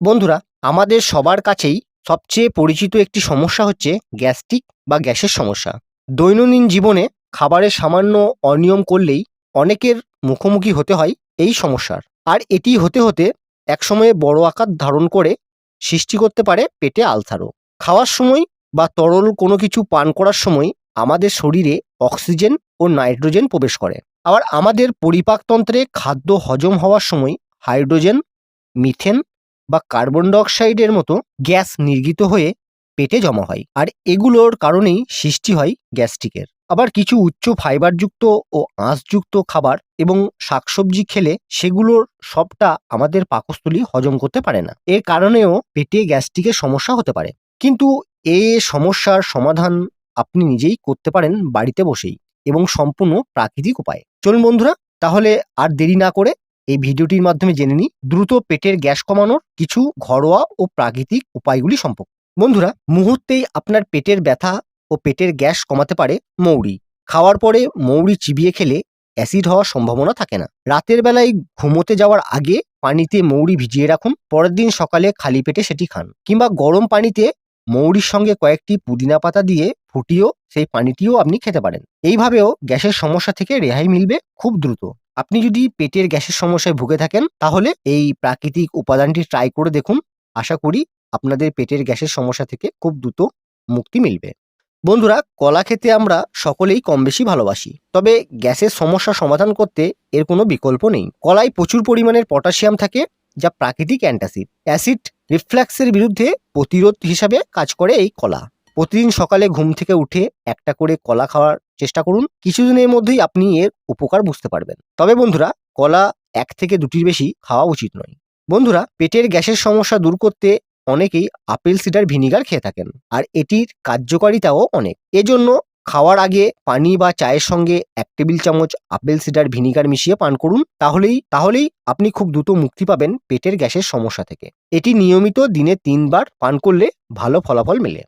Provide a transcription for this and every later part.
বন্ধুরা, আমাদের সবার কাছেই সবচেয়ে পরিচিত একটি সমস্যা হচ্ছে গ্যাস্ট্রিক বা গ্যাসের সমস্যা। দৈনন্দিন জীবনে খাবারের সামান্য অনিয়ম করলেই অনেকের মুখোমুখি হতে হয় এই সমস্যার। আর এটি হতে হতে একসময়ে বড় আকার ধারণ করে সৃষ্টি করতে পারে পেটে আলসারও। খাওয়ার সময় বা তরল কোনো কিছু পান করার সময় আমাদের শরীরে অক্সিজেন ও নাইট্রোজেন প্রবেশ করে। আবার আমাদের পরিপাকতন্ত্রে খাদ্য হজম হওয়ার সময় হাইড্রোজেন, মিথেন বা কার্বন ডাইঅক্সাইডের মতো গ্যাস নির্গিত হয়ে পেটে জমা হয়। আর এগুলোর কারণেই সৃষ্টি হয় গ্যাস্ট্রিকের। আবার কিছু উচ্চ ফাইবারযুক্ত ও আঁশযুক্ত খাবার এবং শাকসবজি খেলে সেগুলোর সবটা আমাদের পাকস্থলী হজম করতে পারে না। এর কারণেও পেটে গ্যাস্ট্রিকের সমস্যা হতে পারে। কিন্তু এ সমস্যার সমাধান আপনি নিজেই করতে পারেন বাড়িতে বসেই এবং সম্পূর্ণ প্রাকৃতিক উপায়ে। চলুন বন্ধুরা, তাহলে আর দেরি না করে এই ভিডিওটির মাধ্যমে জেনে নিই দ্রুত পেটের গ্যাস কমানোর কিছু ঘরোয়া ও প্রাকৃতিক উপায়গুলি সম্পর্কে। বন্ধুরা, মুহূর্তেই আপনার পেটের ব্যথা ও পেটের গ্যাস কমাতে পারে মৌরি। খাওয়ার পরে মৌরি চিবিয়ে খেলে অ্যাসিড হওয়ার সম্ভাবনা থাকে না। রাতের বেলায় ঘুমোতে যাওয়ার আগে পানিতে মৌরি ভিজিয়ে রাখুন। পরের দিন সকালে খালি পেটে সেটি খান কিংবা গরম পানিতে মৌরির সঙ্গে কয়েকটি পুদিনা পাতা দিয়ে ফুটিয়েও সেই পানিটিও আপনি খেতে পারেন। এইভাবেও গ্যাসের সমস্যা থেকে রেহাই মিলবে খুব দ্রুত। আপনি যদি পেটের গ্যাসের সমস্যায় ভুগে থাকেন, তাহলে এই প্রাকৃতিক উপাদানটি ট্রাই করে দেখুন। আশা করি আপনাদের পেটের গ্যাসের সমস্যা থেকে খুব দ্রুত মুক্তি মিলবে। বন্ধুরা, কলা খেতে আমরা সকলেই কম বেশি ভালোবাসি, তবে গ্যাসের সমস্যা সমাধান করতে এর কোনো বিকল্প নেই। কলায় প্রচুর পরিমাণের পটাশিয়াম থাকে, যা প্রাকৃতিক অ্যান্টাসিড। অ্যাসিড রিফ্ল্যাক্সের বিরুদ্ধে প্রতিরোধ হিসাবে কাজ করে এই কলা। প্রতিদিন সকালে ঘুম থেকে উঠে একটা করে কলা খাওয়ার চেষ্টা করুন কিছুদিনের মধ্যেই আপনি এর উপকার বুঝতে পারবেন। তবে বন্ধুরা, কলা এক থেকে দুটির বেশি খাওয়া উচিত নয়। বন্ধুরা, পেটের গ্যাসের সমস্যা দূর করতে অনেকেই আপেল, সিডার, ভিনিগার খেয়ে থাকেন আর এটির কার্যকারিতাও অনেক। এজন্য খাওয়ার আগে পানি বা চায়ের সঙ্গে এক টেবিল চামচ আপেল, সিডার, ভিনিগার মিশিয়ে পান করুন। তাহলেই তাহলেই আপনি খুব দ্রুত মুক্তি পাবেন পেটের গ্যাসের সমস্যা থেকে। এটি নিয়মিত দিনে তিনবার পান করলে ভালো ফলাফল মেলে।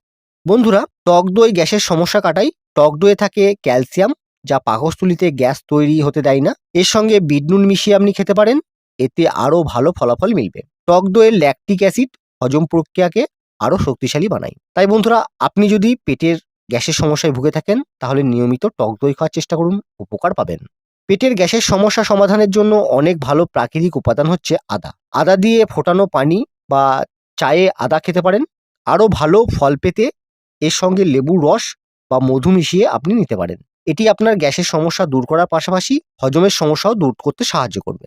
বন্ধুরা, টক দই গ্যাসের সমস্যা কাটায় টক দইয়ে থাকে, ক্যালসিয়াম, যা পাকস্থলিতে গ্যাস তৈরি হতে দেয় না। এর সঙ্গে বিট নুন মিশিয়ে আপনি খেতে পারেন। এতে আরও ভালো ফলাফল মিলবে। টক দইয়ের ল্যাকটিক অ্যাসিড হজম প্রক্রিয়াকে আরও শক্তিশালী বানায়। তাই বন্ধুরা, আপনি যদি পেটের গ্যাসের সমস্যায় ভুগে থাকেন, তাহলে নিয়মিত টক দই খাওয়ার চেষ্টা করুন, উপকার পাবেন। পেটের গ্যাসের সমস্যা সমাধানের জন্য অনেক ভালো প্রাকৃতিক উপাদান হচ্ছে আদা। আদা দিয়ে ফোটানো পানি বা চায়ে আদা খেতে পারেন। আরও ভালো ফল পেতে এর সঙ্গে লেবুর রস বা মধু মিশিয়ে আপনি নিতে পারেন। এটি আপনার গ্যাসের সমস্যা দূর করার পাশাপাশি হজমের সমস্যাও দূর করতে সাহায্য করবে।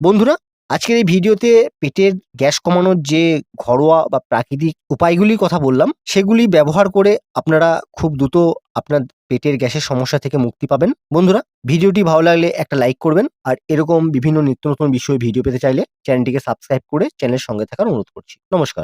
বন্ধুরা, আজকের এই ভিডিওতে পেটের গ্যাস কমানোর যে ঘরোয়া বা প্রাকৃতিক উপায়গুলির কথা বললাম, সেগুলি ব্যবহার করে আপনারা খুব দ্রুত আপনার পেটের গ্যাসের সমস্যা থেকে মুক্তি পাবেন। বন্ধুরা, ভিডিওটি ভালো লাগলে একটা লাইক করবেন আর এরকম বিভিন্ন নিত্য নতুন বিষয়ে ভিডিও পেতে চাইলে চ্যানেলটিকে সাবস্ক্রাইব করে চ্যানেলের সঙ্গে থাকার অনুরোধ করছি। নমস্কার।